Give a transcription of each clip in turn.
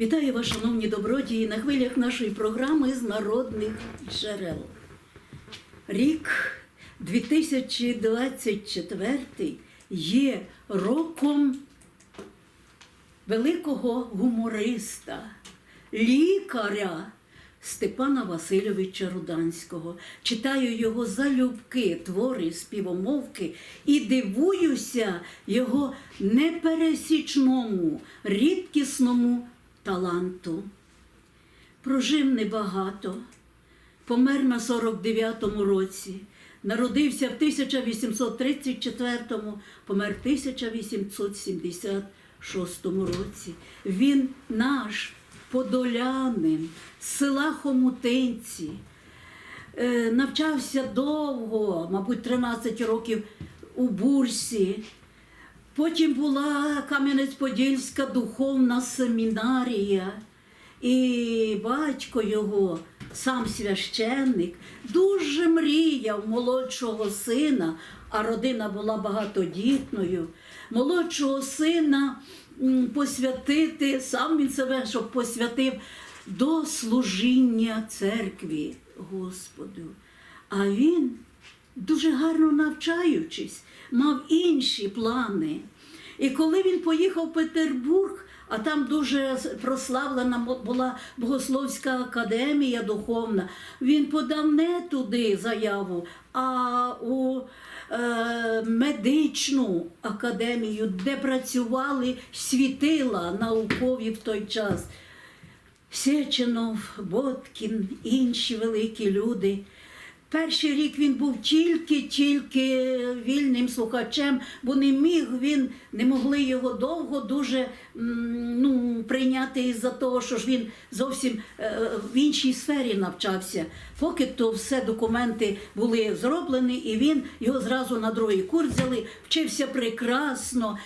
Вітаю вас, шановні добродії, на хвилях нашої програми з народних джерел. Рік 2024 є роком великого гумориста, лікаря Степана Васильовича Руданського. Читаю його залюбки, твори, співомовки і дивуюся його непересічному, рідкісному таланту. Прожив небагато, помер на 49-му році, народився в 1834-му, помер в 1876 році. Він наш подолянин села Хомутинці. Е, Навчався довго, мабуть, 13 років у Бурсі. Потім була Кам'янець-Подільська духовна семінарія, і батько його, сам священник, дуже мріяв молодшого сина, а родина була багатодітною. Молодшого сина посвятити, сам він себе щоб посвятив до служіння церкві Господу. А він дуже гарно навчаючись, мав інші плани. І коли він поїхав в Петербург, а там дуже прославлена була Богословська академія духовна, він подав не туди заяву, а у е, медичну академію, де працювали світила наукові в той час. Сеченов, Боткін, інші великі люди. Перший рік він був тільки-тільки вільним слухачем, бо не міг він, не могли його довго дуже ну, прийняти із-за того, що ж він зовсім е, в іншій сфері навчався. Поки то все документи були зроблені, і він його зразу на другий курс взяли, вчився прекрасно.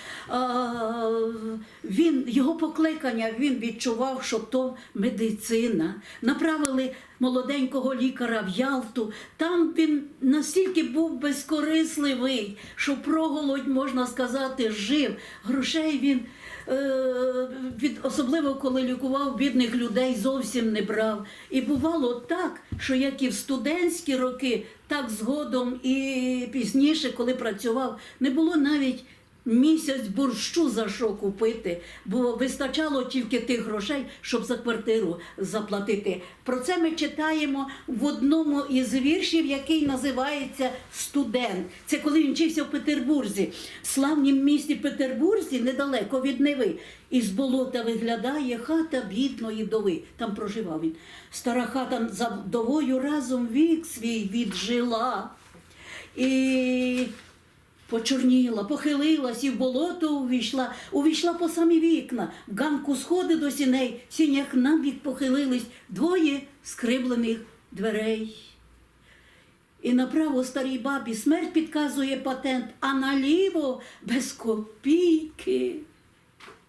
Він, його покликання він відчував, що то медицина. Направили молоденького лікаря в Ялту. Там він настільки був безкорисливий, що проголодь, можна сказати, жив. Грошей він. е, Від, особливо коли лікував бідних людей, зовсім не брав. І бувало так, що як і в студентські роки, так згодом і пізніше, коли працював, не було навіть місяць борщу за що купити, бо вистачало тільки тих грошей, щоб за квартиру заплатити. Про це ми читаємо в одному із віршів, який називається Студент. Це коли він вчився в Петербурзі, в славнім місті Петербурзі, недалеко від Неви. Із болота виглядає хата бідної вдови. Там проживав він. Стара хата за вдовою разом вік свій віджила. І Почорніла, похилилась і в болото увійшла, увійшла по самі вікна, в ганку сходи до сіней, в сінях набік похилились двоє скриблених дверей. І направо старій бабі смерть підказує патент, а наліво без копійки.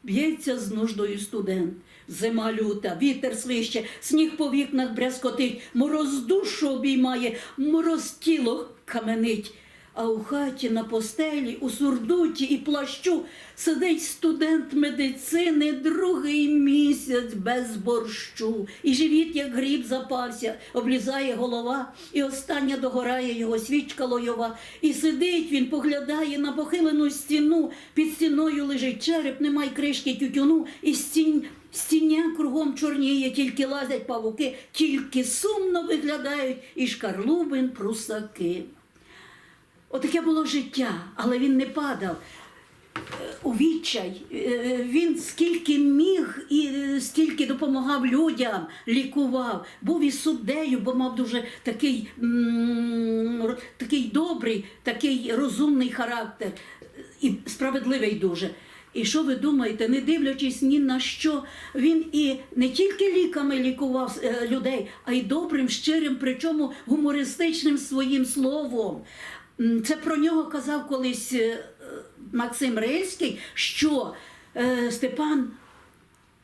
Б'ється з нуждою студент. Зима люта, вітер свище, сніг по вікнах брязкотить, мороз душу обіймає, мороз тіло каменить. А у хаті на постелі, у сурдуті і плащу сидить студент медицини другий місяць без борщу. І живіт, як гріб запався, облізає голова, і остання догорає його свічка лойова. І сидить він, поглядає на похилену стіну, під стіною лежить череп, немає кришки тютюну, і стінь. Стіння кругом чорніє, тільки лазять павуки, тільки сумно виглядають і шкарлубин прусаки. Отаке було життя, але він не падав. Е, У відчай Е, він скільки міг і е, стільки допомагав людям, лікував, був і суддею, бо мав дуже такий, такий добрий, такий розумний характер і справедливий дуже. І що ви думаєте, не дивлячись ні на що, він і не тільки ліками лікував людей, а й добрим, щирим, причому гумористичним своїм словом. Це про нього казав колись е, Максим Рильський, що е, Степан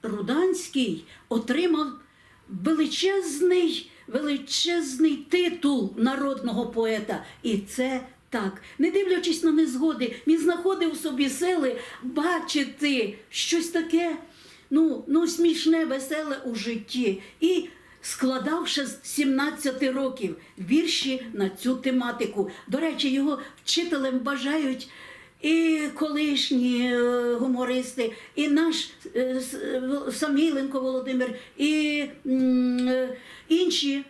Руданський отримав величезний, величезний титул народного поета. І це так, не дивлячись на незгоди, він знаходив в собі сили бачити щось таке ну, ну смішне, веселе у житті. І складав ще з 17 років вірші на цю тематику. До речі, його вчителем бажають. І колишні е, гумористи, і наш е, е, Саміленко Володимир, і інші.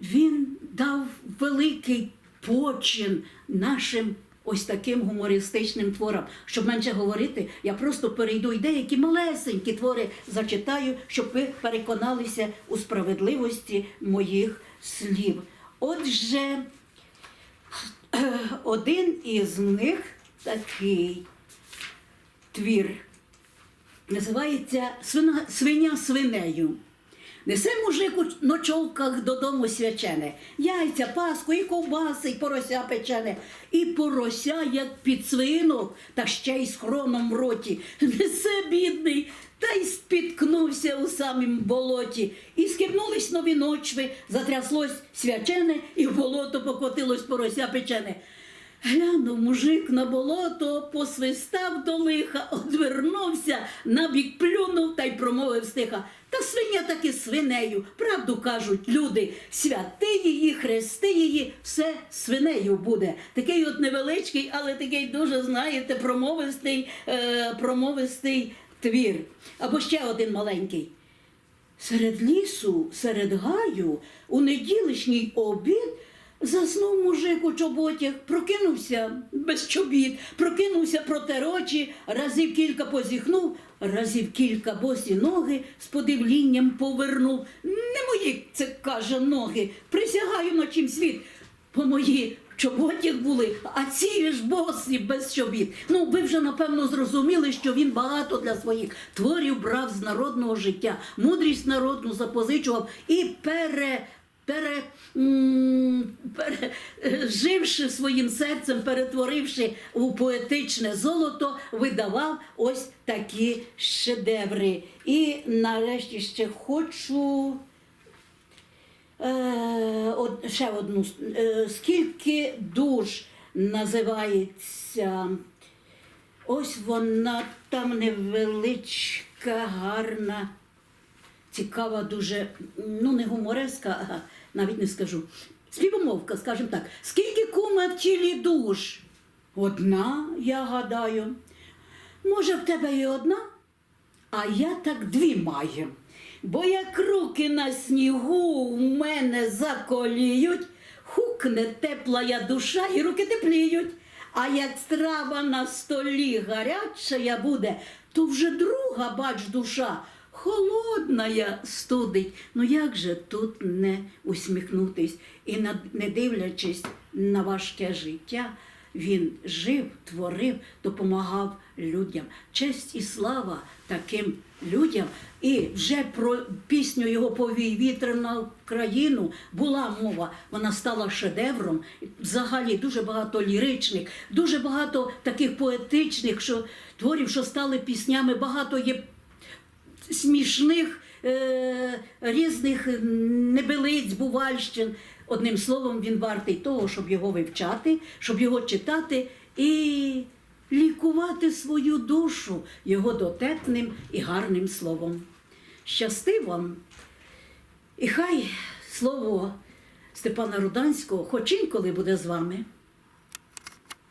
Він дав великий почин нашим ось таким гумористичним творам. Щоб менше говорити, я просто перейду і деякі малесенькі твори зачитаю, щоб ви переконалися у справедливості моїх слів. Отже, один із них такий твір. Називається Свиня свинею. Несе мужик у ночовках додому свячене, яйця, паску, і ковбаси, і порося печене, і порося, як підсвинок, та ще й з хроном в роті. Несе бідний, та й спіткнувся у самім болоті. І скибнулись нові ночви, затряслось свячене, і в болото покотилось порося печене. Глянув мужик на болото, посвистав до лиха, одвернувся, набік плюнув та й промовив стиха. Та свиня таки свинею, правду кажуть люди, святи її, хрести її, все свинею буде. Такий от невеличкий, але такий дуже, знаєте, промовистий, е, промовистий твір. Або ще один маленький. Серед лісу, серед гаю, у неділишній обід заснув мужик у чоботях, прокинувся без чобіт, прокинувся проте очі, разів кілька позіхнув, разів кілька босі ноги з подивлінням повернув. Не мої, це каже, ноги, присягаю на чим світ. По мої чоботях були, а ці ж босі без чобіт. Ну, ви вже напевно зрозуміли, що він багато для своїх творів брав з народного життя, мудрість народну запозичував і пере. Пере, переживши своїм серцем, перетворивши у поетичне золото, видавав ось такі шедеври. І нарешті ще хочу Е, ще одну. Е, скільки душ називається? Ось вона там невеличка, гарна, цікава, дуже, ну не гумореска, а навіть не скажу. Співомовка, скажімо так. Скільки кума в тілі душ? Одна, я гадаю. Може, в тебе і одна? А я так дві маю. Бо як руки на снігу в мене заколіють, хукне теплая душа і руки тепліють. А як страва на столі гаряча буде, то вже друга, бач, душа, холодна студить. Ну як же тут не усміхнутись і не дивлячись на важке життя, він жив, творив, допомагав людям. Честь і слава таким людям. І вже про пісню його повій вітер на Україну була мова. Вона стала шедевром. Взагалі дуже багато ліричних, дуже багато таких поетичних що, творів, що стали піснями. Багато є смішних е, різних небелиць, бувальщин. Одним словом, він вартий того, щоб його вивчати, щоб його читати і лікувати свою душу його дотепним і гарним словом. Щасти вам! І хай слово Степана Руданського хоч інколи буде з вами.